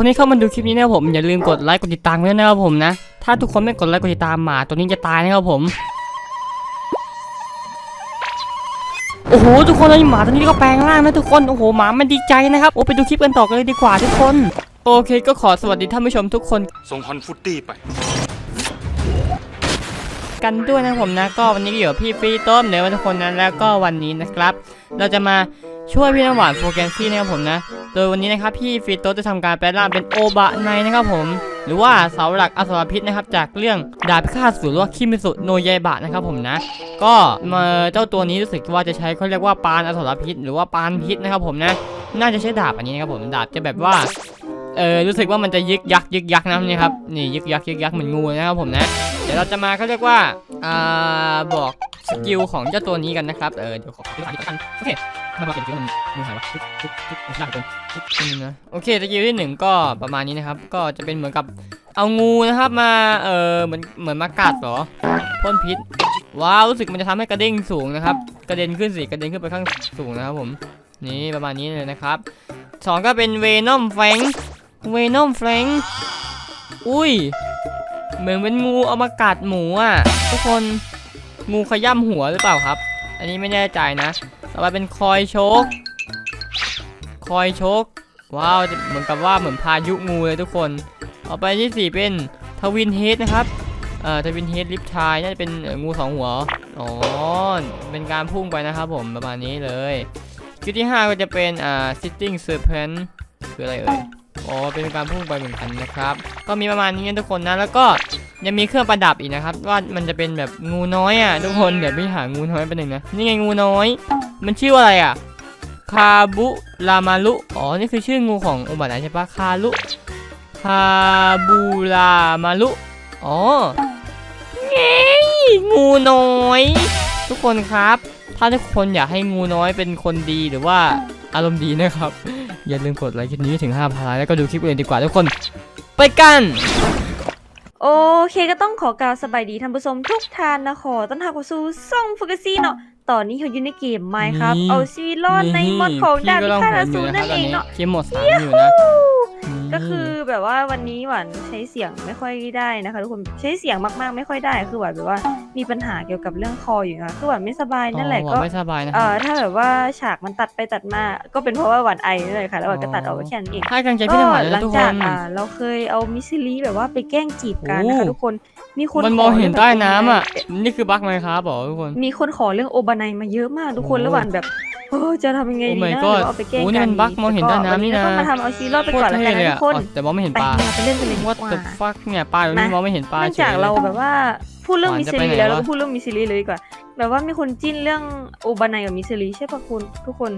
คนที่เข้ามาดูคลิปนี้นะครับผมอย่าลืมกดไลค์กดติดตามด้วยนะครับผมนะ ถ้าทุกคนไม่กดไลค์กดติดตามหมาตัวนี้จะตายนะครับผมโอ้โหทุกคนเลยหมาตัวนี้ก็แปลงร่างนะทุกคนโอ้โหหมามันดีใจนะครับโอ้ไปดูคลิปกันต่อกันเลยดีกว่าทุกคน โอเคก็ขอสวัสดีท่านผู้ชมทุกคนส่งฮอนฟุตตี้ไป กันด้วยนะผมนะ ก็วันนี้ก็อยู่กับพี่ฟรีต้มเดี๋ยวทุกคนนะแล้วก็วันนี้นะครับ เราจะมา ช่วยพี่น้ำหวานโฟแกนซี่นะครับผมนะ โดยวันนี้นะครับพี่ฟรีโตจะทำการแปลร่างเป็นโอบะในนะครับผม หรือว่าเสาหลักอสรพิษนะครับจากเรื่องดาบพิฆาตสูรว่าคิมิสุโนยายบะนะครับผมนะ ก็มาเจ้าตัวนี้รู้สึกว่าจะใช้เขาเรียกว่าปานอสรพิษ หรือว่าปานพิษนะครับผมนะ น่าจะใช้ดาบอันนี้นะครับผมดาบจะแบบว่าเออรู้สึกว่ามันจะยึกยักยึกยักนะนี่ครับนี่ยึกยักยึกยักเหมือนงูนะครับผมนะ เดี๋ยวเราจะมาเขาเรียกว่าอ่าบอก สกิลของเจ้าตัวนี้กันนะครับ เออเดี๋ยวขอไปอ่านอีกครั้งโอเคมาบอกเขียนสกิลมันมือหายวะปึ๊บปึ๊บปึ๊บไม่ได้คนปึ๊บนี่นะโอเคสกิลที่หนึ่งก็ประมาณนี้นะครับ ก็จะเป็นเหมือนกับเอางูนะครับมา เออเหมือนเหมือนมากัดเหรอพ่นพิษ ว้าวรู้สึกมันจะทำให้กระเด้งสูงนะครับ กระเด็นขึ้นสิกระเด็นขึ้นไปข้างสูงนะครับผม นี่ประมาณนี้เลยนะครับสองก็เป็นเวนอมแฟงเวนอมแฟงอุ้ย เหมือนเป็นงูเอามากัดหมูอะทุกคน งูขย้ำหัวหรือเปล่าครับ อันนี้ไม่แน่ใจนะต่อไปเป็นคอยโชกคอยโชกว้าวเหมือนกับว่าเหมือนพายุงูเลยทุกคนต่อไปที่สี่เป็นทวินเฮดนะครับเอ่อทวินเฮดลิฟทายน่าจะเป็นงูสองหัวอ๋อเป็นการพุ่งไปนะครับผมประมาณนี้เลยคิวที่ห้าก็จะเป็นอ่า sitting serpent คืออะไรเอ่ย อ๋อเป็นการพุ่งไปเหมือนกันนะครับ ก็มีประมาณนี้นะทุกคนนะ แล้วก็ยังมีเครื่องประดับอีกนะครับ ว่ามันจะเป็นแบบงูน้อยอะทุกคนเดี๋ยวไปหางูน้อยไปหนึ่งนะนี่ไงงูน้อย มันชื่อว่าอะไรอะคาบุรามารุอ๋อนี่คือชื่องูของอุบัติใช่ปะคารุคาบูรามารุอ๋อเงงูน้อย ทุกคนครับ ถ้าทุกคนอยากให้งูน้อยเป็นคนดีหรือว่าอารมณ์ดีนะครับ อย่าลืมกดไลค์คลิปนี้ถึง5พันไลค์แล้วก็ดูคลิปอื่นดีกว่าทุกคน ไปกัน โอเคก็ต้องขอกล่าวสบายดีท่านผู้ชมทุกท่านนะขอต้อนรับเข้าสู่ซ่องฟุกซี่เนาะตอนนี้เขาอยู่ในเกมไมครับ นี่ เอาชีวิตรอดในมอดของดาบพิฆาตอสูรนั่นเองเนาะ เกมหมดสามอยู่นะ ก็คือแบบว่าวันนี้หวานใช้เสียงไม่ค่อยได้นะคะทุกคนใช้เสียงมากๆไม่ค่อยได้คือหวานแบบว่ามีปัญหาเกี่ยวกับเรื่องคออยู่นะคือหวานไม่สบายนั่นแหละอ๋อก็ไม่สบายนะคเอ่รับอถ้าแบบว่าฉากมันตัดไปตัดมาก็เป็นเพราะว่าหวานไอนั่นเลยค่ะแล้วหวานก็ตัดออกไปแค่นั้นเองให้กำลังใจพี่น้ำหวานหนะลังทุกคจากนอ่าเราเคยเอามิสซิลีแบบว่าไปแกล้งจีบกันนะคะโอ้ทุกคนมีคนมันขมองเห็นรื่ใต้น้ำอะนี่คือบั๊กไหมครับบอกทุกคน มีคนขอเรื่องโอบานายมาเยอะมากทุกคนโอ้แล้วหวานแบบ เออจะทำยังไงโอ้ดี my นะ god หรือว่าเอาไปแกล้งโอ้นี่กัมันบั๊กมองเห็นใต้น้ำนี่นะแต่ก็วันก็ต้องมาทำเอาชีวิตรอดไปโคก่ตอนรละเท่กันเลยนะอะทุกคนอ๋อแต่มองไม่เห็นไปปลาเราไปเล่นกันเลยดีกว่าว่าแต่ฟักเนี่ยปลาอยู่นี่มามองไม่เห็นปลาเนื่องเฉจากยเราแบบว่าพูดเรื่องหวานมิสจะซิไปลีไหนแล้วเราวะก็พูดเรื่องมิสซิลีเลยดีกว่าแบบว่ามีคนจิ้นเรื่องโอบานายกับมิสซิลีใช่ปะคุณทุกคน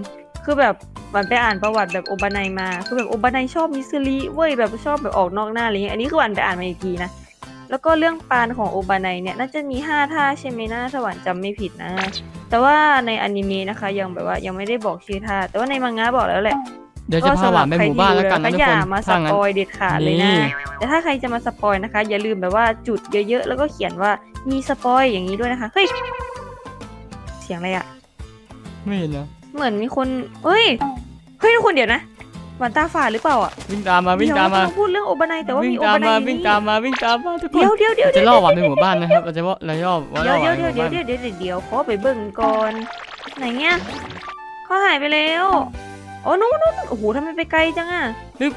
คือแบบหวานไปอ่านประวัติแบบโอบานายมา คือแบบโอบานายชอบมิสซิลีเว้ยแบบชอบแบบออกนอกหน้าอะไรเงี้ยอันนี้คือหวานไปอ่านมาอีกทีนะ แล้วก็เรื่องปานของโอบานายเนี่ยน่าจะมีห้าท่าใช่ไหมนะถ้าหวานจำไม่ผิดนะ แต่ว่าในอนิเมะนะคะยังแบบว่ายังไม่ได้บอกชื่อท่า แต่ว่าในมังงะบอกแล้วแหละเดี๋ยวจะพาหวานไปหมู่บ้านแล้วกันนะก็ทุกอย่าคนมาสถ้างั้นปอยเด็ดขาดเลยนะนี่แต่ถ้าใครจะมาสปอยนะคะ อย่าลืมแบบว่าจุดเยอะๆ แล้วก็เขียนว่ามีสปอยอย่างนี้ด้วยนะคะ เฮ้ย เสียงอะไรอะไม่เห็นนะ เหมือนมีคนเฮ้ย เฮ้ยทุกคนเดี๋ยวนะ หวานตาฝาดหรือเปล่าอะวิ่งตามมาวิ่งตามมาเดี๋ยวเรต้องพูดเรื่องโอบานายแต่ว่าวิ่งมีโอตามบานายมาอยู่วิ่งนี่ตามมาวิ่งตามมาทุกคนเดี๋ยวเดี๋ยวเดี๋ยวจะล่อหวานไปหมู่บ้านนะครับเราจะว่าเราย่อว่าเดี๋ล่ยอวหวานเดี๋ยวไปหเดี๋ยวมู่เดี๋ยวบ้านเดี๋ยวเดี๋ยวเดี๋ยวขอไปเบิ่งก่อนไหนเงี้ยเขาหายไปแล้วโอ้นู้นนู้นโอ้โหทำไมไปไกลจังอะ นี่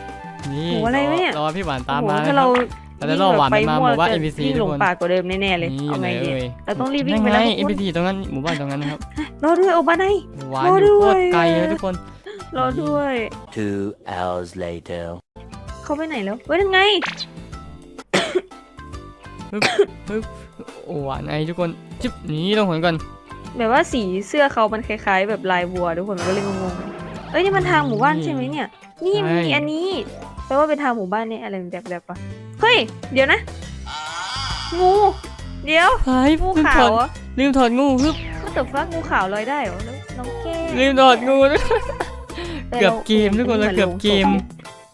โหอะไรวะเนี่ย รอพี่หวานตามโอ้โหมาถ้านะคเรารับเราจะล่อหวานไปมาหมู่บ้าน จะ NPC วิ่งทุหลกงคนป่ากว่าเดิมแน่ๆเลยนี่อเอายู่ไหไงนดีเอ่ยเราต้องรีบวิ่นั่งนไปไงแล้วทุกคน NPC ตรงนั้นหมู่บ้านตรงนั้นนะครับรอด้วยโอบานาย หวานรออยู่โคด้วยตรไกลเลยทุกคน รอด้วย Two hours later. เขาไปไหนแล้วเว้ยยังไงโอ้หวานไอทุกคนจิ๊บหนี่ต้องหนก่อนแบบว่าสีเสื้อเขามันคล้าย ๆ แบบลายวัวทุกคนมันก็เลยงงๆเอ้ยนี่มันทางหมู่บ้านใช่ไหมเนี่ย นี่มันมีอันนี้แปลว่าเป็นทางหมู่บ้านเนี่ยอะไรแบบแบบๆปะเฮ้ย เดี๋ยวนะ งู เดี๋ยวเฮ้ยงูลืมขาถอวดเหรอ ลืมถอดงูฮึบ มันแต่ฟักงูขาวลอยได้เหรอแล้วน้องแก้มลืมถอดงูทุกคน แต่เกือบราเกมทุกคนเราเกือบเกม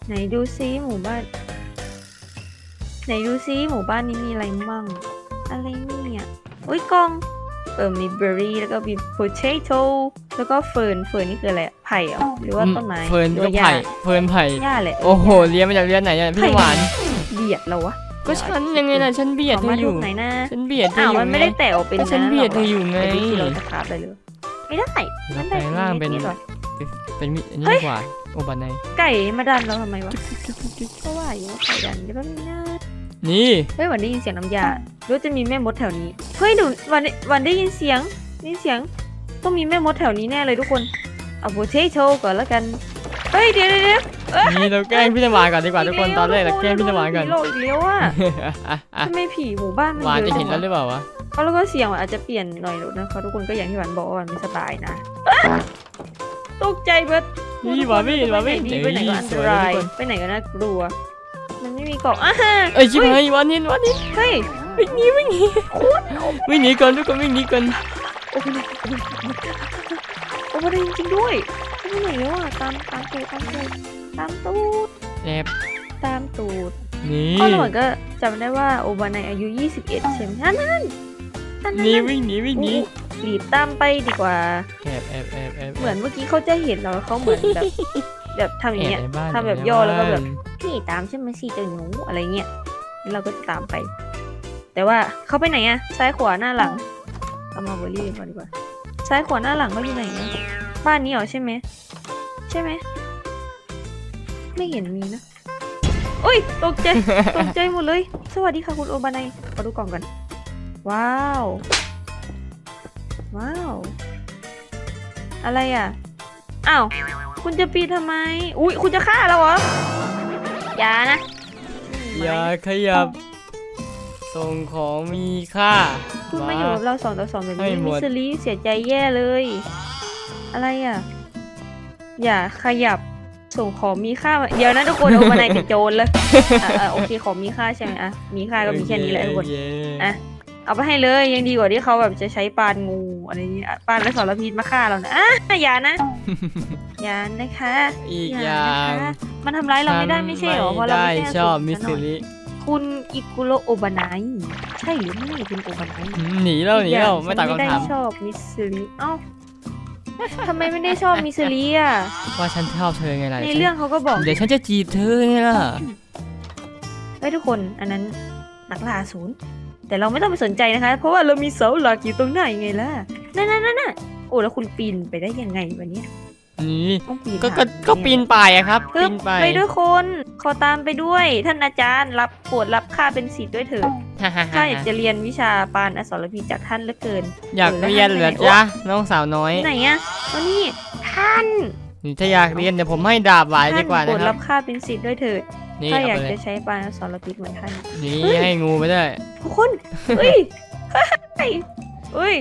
ไหนดูซิหมู่บ้าน ไหนดูซิหมู่บ้านนี้มีอะไรมั่ง อะไรเนี่ยอุ้ยกล่อง เออมีเบอร์รี่แล้วก็มี potato แล้วก็เฟิร์น เฟิร์นนี่คืออะไรอะไผ่เหรอหรือว่าต้นไม้เฟิร์นหรือก็ว่าหญ้าไผ่เฟิร์นไผ่ หญ้าแหละโอ้โหเรียนมาจากเรียนไหนเนี่ยพี่ไผ่หวาน เบียดเราวะก็ฉันยังไงล่ะฉันเบียดขอเธมาออทุยู่ กไหนนะฉันเบียดเธออ้าวอยู่มันไม่ไงได้แตกออกเป็นก็ฉันนั้นเบียดหรเธออยู่ไงเดี๋ยวที่เราจะคาบไปเลย ไม่ได้มันได้แปลงร่างเป็นนิดๆหน่อยเป็นมิอันนี้เฮ้ยดีกว่าโอบานในไก่มาดันเราทำไมวะก็ว่าอยู่ว่าไก่ดันเดี๋ยวแป๊บนึงนะนี่เฮ้ยวันได้ยินเสียงน้ำยาหรือว่าจะมีแม่มดแถวนี้เฮ้ยหนูวันได้วันได้ยินเสียงได้ยินเสียงต้องมีแม่มดแถวนี้แน่เลยทุกคนเอาโบเทโชก่อนแล้วกันเฮ้ยเดี๋ยวเดี๋ยวเดี๋ยวนี่เราแกล้งพี่น้ำหวานก่อนดีกว่าทุกคนตอนแรกเราแกล้งพี่น้ำหวานก่อนผีโลกอีกแล้วอะอะอะทำไมผีหมู่บ้านมันหวานเยจะอะเห็นแล้วหรือเปล่าวะเอา แล้วก็เสียงมันอาจจะเปลี่ยนหน่อยนะเพราะทุกคนก็อย่างที่หวานบอกว่ามันไม่สบายนะตกใจเบิดนี่หวานไม่เห็นหวานไม่เห็นไปไหนก็อันสตวยรายทุกคนไปไหนก็น่ากลัว มันไม่มีเกาะอะฮะเอ้ยชิบหายหวานเห็นหวานเห็นเฮ้ยวิ่งหนีวิ่งหนีวิ่งหนีก่อนทุกคนวิ่งหนีก่อนโอ้โหโอ้โหได้จริงๆด้วยไปไหนแล้วอะตามตามตูดตามตูดตามตูดแอบตามตูดนี่พ่อหลวงก็จำได้ว่าโอบานายอายุ 21 ใช่ไหมนั่น นั่นนั่นนั่นนี่นั่นวิ่งหนีวิ่งหนีรีบตามไปดีกว่า แอบแอบแอบแอบเหมือนเมื่อกี้เขาจะเห็นเราแล้วเขาเหมือนแบบ แบบทำอย่างเงี้ยในบ้านทำแบบในย่อแล้วก็แบบานพี่ตามใช่ไหมสิเจ้าหนูอะไรเงี้ยแล้วเราก็จะตามไป แต่ว่าเขาไปไหนอะซ้ายขวาหน้าหลังเอามาเบอร์รี่ก่อนดีกว่าซ้ายขวาหน้าหลังเขาอยู่ไหนอะบ้านนี้เหรอใช่ไหมใช่ไหมไม่เห็นมีนะอุ้ยตกใจตกใจหมดเลย สวัสดีค่ะคุณโอบานายขอดูกล่องกัน ว้าว ว้าว อะไรอะ อ้าว คุณจะปีนทำไม อุ้ยคุณจะฆ่าเราเหรอ อย่านะอย่าขยับ ส่งของมีค่าคุณมาอยู่กับเราสองต่อสองแบบให้นี้หมมิดสลีเสียใจแย่เลย อะไรอะ อย่าขยับส่งของมีค่ามาเดี๋ยวนะทุกคนเอามาในเป็นโจรเลยอะอะโอเคของมีค่าใช่ไหมอะ มีค่าก็มีแค่นี้แหละทุกคนโอเคอะ เอาไปให้เลยยังดีกว่าที่เขาแบบจะใช้ปานงูอะไรเงี้ยปานและสารพิษมาฆ่าเรานะอะอย่านะอย่านะคะอีกออย่าย่างนะคะมันทำร้ายเราไม่ได้ไม่ใช่เหรอเพราะเราได้ไม่ได้ชอบมิมิสซิลิคุณอิกุโรโอบานายใช่หรือไม่คุณโอบานายอืมหนีแล้วหนีแล้วไม่ตอบฉันคำถามไม่ได้ชอบมิสซิลิเอ้าทำไมไม่ได้ชอบมิสซิลิอะว่าฉันชอบเธอไงล่ะในเรื่องเขาก็บอกเดี๋ยวฉันจะจีบเธอไงล่ะเฮ้ยทุกคนอันนั้นนักล่าศูนย์ แต่เราไม่ต้องไปสนใจนะคะ เพราะว่าเรามีเสาหลักอยู่ตรงไหนไงล่ะนั่นนั่นนั่นน่ะโอ้แล้วคุณปีนไปได้ยังไงวันนี้นี่ต้องปีนก็หาก็ก็ปีนป่ายอะครับปึ๊ปีบนป่ายไปด้วยคนขอตามไปด้วย ท่านอาจารย์รับโปรดรับข้าเป็นศิษย์ด้วยเถิดฮ่าฮ่าข้าฮ่าอยากจะเรียนวิชาปานอสรพิษจากท่านเหลือเกินอยากเรียนเหรอจ๊ะน้องสาวน้อยที่ไหนอะวันนี้ท่านนี่ถ้าอยากเรียนเดี๋ยวผมให้ดาบหวายดีท่านกว่าโปรนะดครัรับบข้าเป็นศิษย์ด้วยเถิด นี่ข้าอเอายากไปเลจะยใช้ปานอสรพิษเหมือนท่าน นี่เฮ้ย ให้งูไปด้วยทุกคนเฮ้ยเฮ้ยเฮ้ย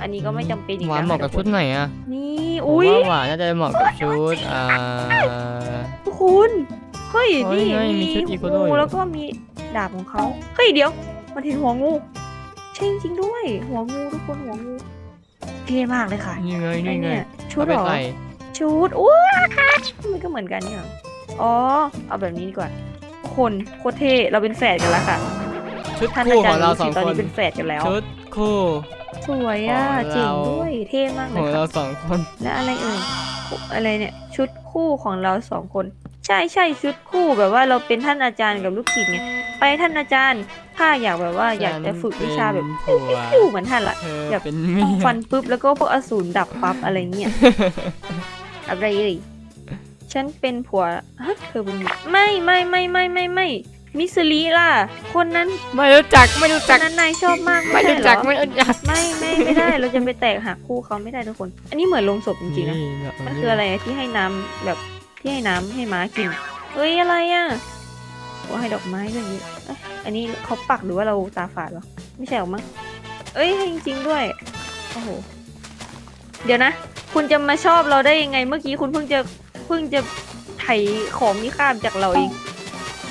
อันนี้ก็ไม่จำเป็นอีกหวานแล้วเหมาะกับทุชุดไหนอะนี่ผมอุ้ย ว่าหวานน่าจะเหมาะกับชุดอ่า ทุกคนเฮ้ย เฮ้ยนี่เฮ้ยมีมีชุดอีโคโดอยู่งูแล้วก็มีดาบของเขาเฮ้ย เดี๋ยว มันเห็นหัวงู ใช่จริงๆด้วย หัวงูทุกคนหัวงูเท่มากเลยค่ะนี่ไงไอ้นี่ไงเนี่ยชุดเอาเหไปรอ ใส่ชุดอู้มันก็เหมือนกันเนี่ยเหร ออ๋อ เอาแบบนี้ดีกว่า คนโคตรเท่เราเป็นแฝดกันแล้วค่ะชุดท่านคู่อาจาขรองย์เรารู้สสิองตอนคนนี้เป็นแฝดกันแล้ว ชุดคู่ สวยอะของเรา เจ๋งด้วยเท่มากขเลองยเราค่ะสองคนและอะไรเอ่ยอะไรเนี่ยชุดคู่ของเราสองคน ใช่ใช่ชุดคู่แบบว่าเราเป็นท่านอาจารย์กับลูกศิษย์ไงไปท่านอาจารย์ถ้าอยากแบบว่าอยากจะฝึกวิชาแบบฉันเป็นผัวปิ้วเหมือนท่านละเธอแบบ เป็นเมียฟันปุ๊บแล้วก็พวกอสูรดับปั๊บอะไรเงี้ย อะไรเอ่ย ฉันเป็นผัวฮะเธอเป็นไม่ไม่ไม่ไม่ไม่ไม่มิสลีล่ะ คนนั้นไม่รู้จักไม่รู้คจันกนั้นนายชอบมากไม่ไม่ใช่รู้เหรจักอไม่รู้จักไม่ไม่ไม่ได้เราจะไปแตกหักคู่เขาไม่ได้ทุกคน อันนี้เหมือนลงศพจริงๆนะ แบบมันคืออะไรอะที่ให้น้ำแบบที่ให้น้ำให้ม้ากินเฮ้ยอะไรอะว่าให้ดอกไม้ด้วยเยอะเอ๊ะอันนี้เขาปักหรือว่าเราตาฝาดเหรอไม่ใช่หรอกมั้งเอ้ยให้จริงๆด้วยโอ้โหเดี๋ยวนะ คุณจะมาชอบเราได้ยังไงเมื่อกี้คุณเพิ่งจะเพิ่งจะไถของมีค่าจากเราเอง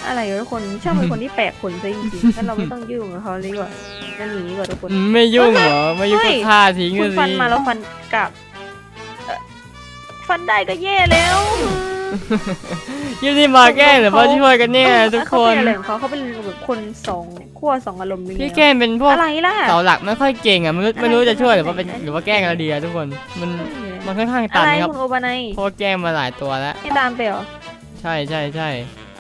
อะไรวะทุกคนชอบเป็นคนที่แปลกขนซะจริงๆถ้าเราไม่ต้องยุ่งกับเขาเลยดีกว่าจะหนีดีกว่าทุกคน ไม่ยุ่งเหรอ ไม่ยุ่งเฮ้ก็ยฆ่าทิ้งคุเลณยฟันมาแล้วฟันกลับเอ่อฟันได้ก็แย่แล้วอืมยี่นี่มาแกล้งหรือว่าช่วยกันเนี่ยทุกคเขานเป็นอะไรของเขาเขาเป็นแบบคนสองขั้วสองอารมณ์เป็นไงพี่แกล้งเป็นพวกอะไรล่ะ เสาหลักไม่ค่อยเก่งอะไม่รู้อะไรไม่รู้จะช่วยหรือว่าอะไรเป็นหรือว่าแกล้งอะไรดีอะทุกคนมัน มันค่อนข้างอะตันไรครับคุณโอบานายเพราะว่าแกล้งมาหลายตัวแล้ว ให้ตามไปเหรอ ใช่ใช่ใช่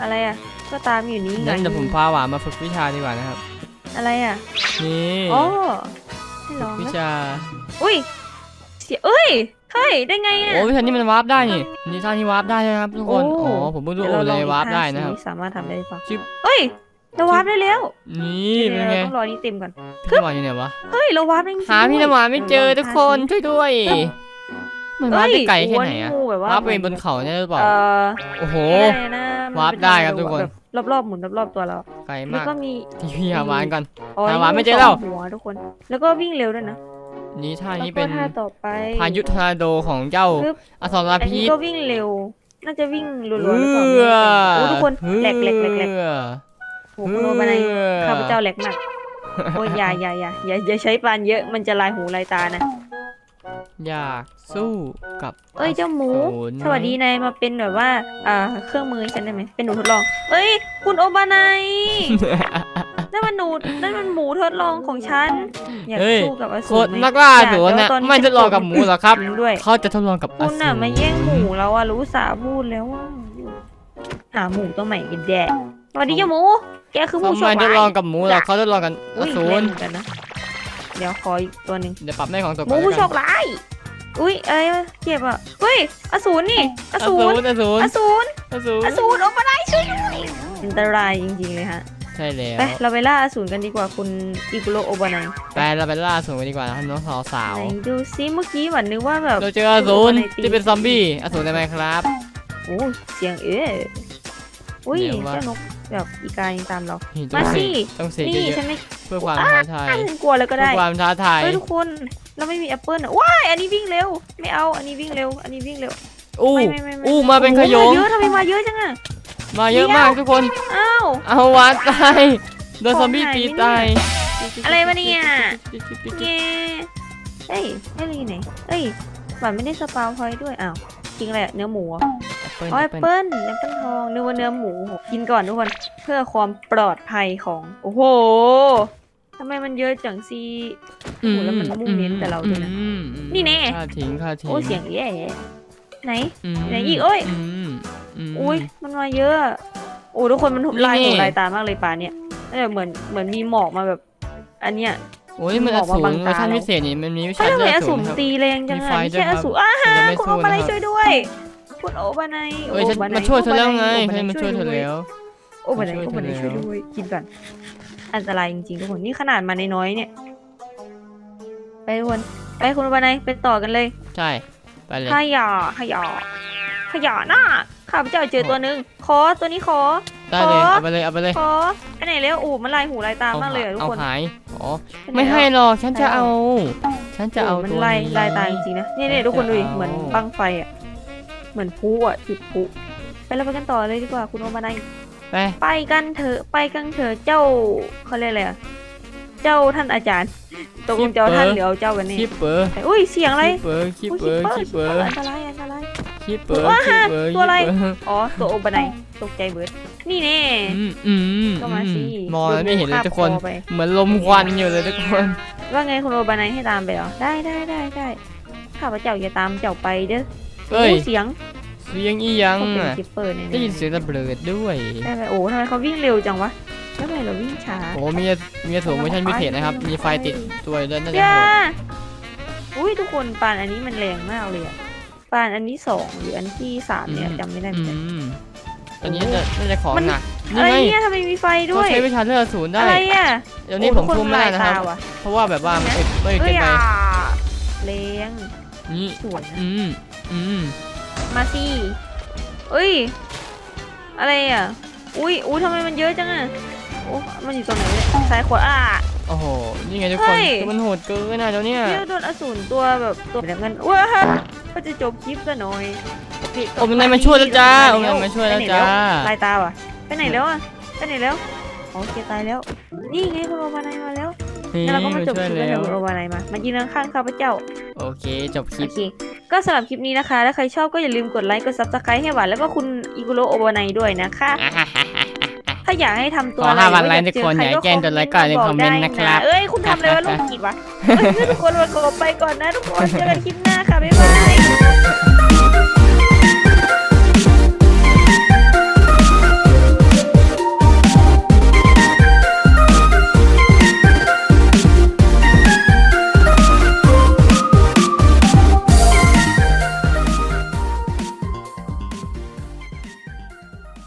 อะไรอะ ก็ตามอยู่นี่ไงงั้นเดี๋ยวผมพาหวานมาฝึกวิชาดีกว่านะครับ อะไรอะนี่อ๋อให้ลองวินะชา อุ้ย เสียเอ้ย เฮ้ย ได้ไงอะ โอ้วิชานี้มันวาร์ปได้นี่นี่ท่านี้วาร์ปได้นะครับทุกคนโอ้ อ๋อผมเพิ่งรู้เดี๋ยวโอ้เราลเลองยอีกวาร์ปห้ได้นะครับ สามารถทำได้หรือเปล่าชิบ เฮ้ย เราวาร์ปได้แล้วนี่เดี๋เป็ยนไงวเราต้องรอนี่เต็มก่อน พี่น้ำหวานอยู่ไหนวะเฮ้ย เราวาร์ปได้จริงๆหาพี่ด้วยน้ำหวานไม่เจอทุกคนช่วยด้วย มันวาร์ปได้ไกลแค่ไหนอะเอ้ยโโแบบว่วาร์ปไปบนเขาเนี่ยหรือเปล่าเอ่อโอ้โหไม่ได้นะมันวาร์ปได้ครับทุกคน แบบรอบๆหมุนรอบๆตัวเราไกลแล้วมากก็มีที่พี่หาหวานก่อนอ๋อหาหวานไม่มีเจอแล้วสงหัวทุกคน แล้วก็วิ่งเร็วด้วยนะนี่ท่าแล้วนี้ก็เป็นท่าต่อไป พายุทอร์นาโดของเจ้าปึ๊บ อสรอันพินี้ษก็วิ่งเร็ว น่าจะวิ่งรัวๆหเอรือเปล่าอโอ้ทุกคนแหลกแหลกแหลกแหลกโอ้โหคุณโอมาในข้าพเจ้าแหลกมาก โอ้ยอย่าอย่าอย่าอย่าอย่าใช้ปานเยอะมันจะลายหูลายตานะ อยากสู้กับเอ้ยเจ้าหมูอสูรสวัสดีนายมาเป็นแบบว่าอ่าเครื่องมือให้ฉันได้ไหมเป็นหนูทดลอง เอ้ย คุณโอบานายนั่นมันหนูนั่นมันหมูทดลองของฉันอยากเฮ้ยสู้กับอโคสูรตรไหมนักล่าอสูรอยากน่ะแล้วตอนนี้ไม่ทดลองกับหมูหรอกครับจริงด้วยเขาจะทดลองกับอคุณสูน่ะรมาแย่งหมูแล้วอะรู้สาพูดแล้วว่าหาหมูตัวใหม่กันแดะสวัสดีเจ้าหมู แกคือผู้เขาโชคไม่ทดลร้าองยกับหมูหรอกเขาทดลองกับออุ้ยสูเล่รนเหมือนกันนะ เดี๋ยวขออีกตัวหนึ่งเดี๋ยวปรับแม่ของตกหก่มูอนผู้แล้วโชกันคร้าย อุ้ยอะไรวะเจ็บอะ เฮ้ย อสูรนี่ออสูสูร รอสูรอสูร อสูรอสูรออกมาได้ช่วยด้วยอันตรายจริงๆเลยฮะ ใช่แล้วไป เราไปล่าอสูรกันดีกว่าคุณอิกุโรโอบานายไปเราไปล่าอสูรกันดีกว่านะครับน้องสาวสาวไหนดูซิเมื่อกี้หวันนึกว่าแบบ เราเจออสูรคุณโอโบไนตีที่เป็นซอมบี้อสูรได้ไหมครับ โอ้เสียงเอ๊ะอุ้ยเดี๋ยวว่า เจ้านก แบบอีกายังตามเรา นี่ต้อมางเสสิ กต้องเสกนี่เยอะฉันไม่ๆเพื่อความท้าทายอะฉันกลัวแล้วก็เพื่ได้อความท้าทายเฮ้ยทุกคนเราไม่มีแอปเปิลอะว้ายอันนี้วิ่งเร็ว ไม่เอาอันนี้วิ่งเร็ว อันนี้วิ่งเร็ว อู้ไม่ไม่ไม่ไม่ อู้มาเป็นขโยงโอ้โหมาเยอะทำไมมาเยอะจังอะมาเยอะมากทุกคน อ้าว เอาวานตายโดนซอมบี้ของหายตีไหมเนี่ยตายอะไรวะเนี่ย เย้เอ้ยไม่รีไหนเอ้ยหวานไม่ได้สปาวพอยต์ด้วยอ้าวจริงแหละเนื้อหมู เหรออ๋อแอปเปิ้ลแอปเปิ้ลทองนึกว่าเนื้อหมูกินก่อนทุกคนเพื่อความปลอดภัยของโอ้โหทำไมมันเยอะจังซีโอ้โหแล้วมันมุ่งเน้นแต่เราด้วยนะอืมอืมนี่แน่ค่าทิ้งค่าทิ้งโอ้เสียงแย่ไหนมไหนอีกเอ้ยมมอุ้ยมันมาเยอะ โอ้ทุกคนมันนี่ลายหูลายตามากเลยป่าเนี่ยเออเหมือนเหมือนมีหมอกมาแบบ อันเนี้ยโอ้ยมันบออกว่าสูรบังเวอร์ชันตาเราพิเศษนี่มันมีวิเฮ้ชายทำไมเลืออดสูสูรรครับตีแรงจังมีไฟอะไม่ใช่ด้วยอครับสูรอ้ามันจะไม่คุณสู้โอปาไนนะครับช่วยด้วย คุณโอปาไนเอ้ยฉันโอปไมาช่วยเธอแล้วไงโอปาฉันไมาช่วยเธอแล้ว โอปาไนมาช่วยโอปาไนเธอช่วยแล้วด้วยกินก่อนอันตรายจริงๆทุกคนนี่ขนาดมาในน้อยๆเนี่ย ไปทุกคนไปคุณโอปาไนไปต่อกันเลยใช่ ไปเลย ขยะขยะขยะหน้าข้าพเจ้าเจอตัวหนึ่งขอตัวนี้ขอ ได้เลย ขอ เอาไปเลย เอาไปเลยขอไปไหนแล้วอูมันลายหูลายตามากเลยอะทุกเอาคนหาย อ๋อปนไม่แล้วให้หรอก ฉันจะเอา ฉันจะเอาโมันตัวลายนี้ลายตาจริงๆนะเนี่ยเนี่ยทุกคนดูดิจะเอาเหมือนบังไฟอะเห มือนพลุอะจุดพลุไปเราไปกันต่อเลยดีกว่าคุณโอมาไนไปไปกันเถอะไปกันเถอะเจ้าเขาเรียกอะไรอะเจ้าท่านอาจารย์ตกลงเจ้าท่านหรือเอาเจ้ากันแนี่คีเปอร์อุ้ยเสียงอะไรคีเปอร์คีอุ้ยเปอร์คีเปอร์อันตรายอันตรายคีเปอร์ว้าคีเปอร์ตัวอะไรคีเปอ๋อตัวโอมาไนตกใจเบิร์ดนี่แน่อืมอืมก็มาสิมองแล้วไม่เห็นเลยทุกคนคาบอไปเหมือนลมควันอยู่เลยทุกคน ว่าไงคุณโอบานายให้ตามไปเหรอได้ได้ได้ได้ข้าพเจ้าอย่าตามเจ้าไปเด้อ เอ้ยโอ้เสียงเสียงอีหยังเขาเป็นอะคิปเปอร์เนี่ยได้ยินเสียงระเบิดด้วย ได้ไหมโอ้ทำไมเขาวิ่งเร็วจังวะแล้วทำไมเราวิ่งช้าโอ้มีมีสูงไม่ใช่มิเทศนะครับ มีไฟติดตัวด้วยน่าจะย่าโหดอุ้ยทุกคนปานอันนี้มันแรงมากเลยอะปานอันนี้สองหรืออันที่สามเนี่ยจำไม่ได้เหมือนกัน อืมอันนี้น่าจะน่าจะของมัน หนักอะไรนี่ไงเนี่ยทำไมมีไฟด้เขาวย ใช้วิชาเลือดศูนย์ได้ อะไรอะเดี๋ยวนี้ผมทุ่มไม่ได้นะครับ โอ้ทุกลายตาว่เพราะว่าแบบว่ามันอึดไม่อึดเอ้เกิยนไปอะแรงนี่สวยนะอืม อืมมาสิเอ้ย อะไรอะ อุ้ยอุ้ยทำไมมันเยอะจังอะโอ้มันอยู่ตรงไหนเนี่ยซ้ายขวาอะ โอ้โห นี่ไงทุกคนเฮ้ยคือมันโหดเกินนะเจ้าเนี่ยเรียวโดนอสูรตัวแบบตัวแบบนั้นว้าก็จะจบคลิปซะหน่อยโอ้มันนายมาช่วยแล้วจ้าโอ้มันมาช่วยแล้วจ้า ลายตาว่ะ ไปไหนแล้วอะ ไปไหนแล้วอ๋อเกยตายแล้ว นี่ไงคุณโอมานายมาแล้ว นี่งั้นเราก็มาจบช่ควยลิปกันเถแล้วอะคุณโอวานายมามายืนข้างๆข้าพเจ้า โอเค จบคลิโอป เค ก็สำหรับคลิปนี้นะคะ ถ้าใครชอบก็อย่าลืมกดไลค์ กด subscribe ให้หวาน แล้วก็คุณอิกุโรโอวานายด้วยนะคะ ถ้าอยากให้ทำตัวขออะไรห้าพันหรือไลว่าค์อยากทุกคนเจอใครอย่าก็แจ้งกดไลค์ก่อนในคอมเมนต์นะครับ เอ้ย คุณทำอะไรวะลูกกิดวะเฮ้ยทุกคนมาขอไปก่อนนะทุกคน เจอกันคลิปหน้าค่ะ บ๊ายบาย